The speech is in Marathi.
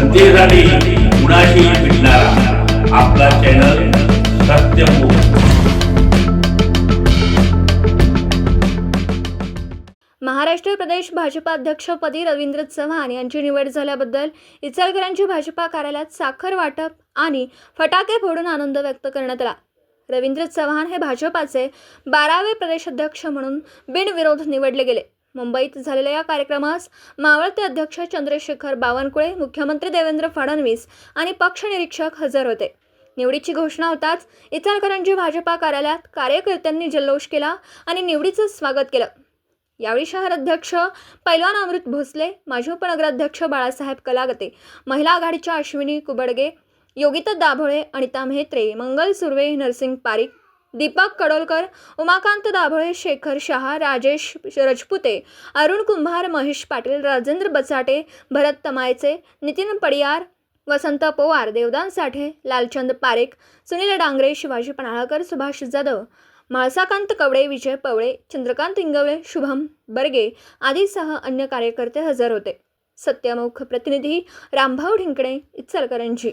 जनतेसाठी कुणाशी भेटणारा. आपला चॅनल सत्यमुख महाराष्ट्र प्रदेश भाजपा अध्यक्षपदी रवींद्र चव्हाण यांची निवड झाल्याबद्दल इचलकरांची भाजपा कार्यालयात साखर वाटप आणि फटाके फोडून आनंद व्यक्त करण्यात आला. रवींद्र चव्हाण हे भाजपाचे बारावे प्रदेशाध्यक्ष म्हणून बिनविरोध निवडले गेले. मुंबईत झालेल्या या कार्यक्रमास मावळते अध्यक्ष चंद्रशेखर बावनकुळे मुख्यमंत्री देवेंद्र फडणवीस आणि पक्ष निरीक्षक हजर होते. निवडीची घोषणा होताच इचलकरंजी भाजपा कार्यालयात कार्यकर्त्यांनी जल्लोष केला आणि निवडीचं स्वागत केलं. यावेळी शहर अध्यक्ष पैलवान अमृत भोसले माजी उपनगराध्यक्ष बाळासाहेब कलागते महिला आघाडीच्या अश्विनी कुबडगे योगिता दाभोळे अनिता म्हेत्रे मंगल सुर्वे नरसिंग पारिक दीपक कडोलकर उमाकांत दाभोळे शेखर शहा राजेश रजपुते अरुण कुंभार महेश पाटील राजेंद्र बचाटे भरत तमायचे नितीन पडियार वसंत पवार देवदान साठे लालचंद पारेख सुनील डांगरे शिवाजी पन्हाळकर सुभाष जाधव म्हाळसाकांत कवडे विजय पवळे चंद्रकांत इंगवळे शुभम बर्गे आदीसह अन्य कार्यकर्ते हजर होते. सत्यमुख प्रतिनिधी रामभाऊ ढिंकणे इचलकरंजी.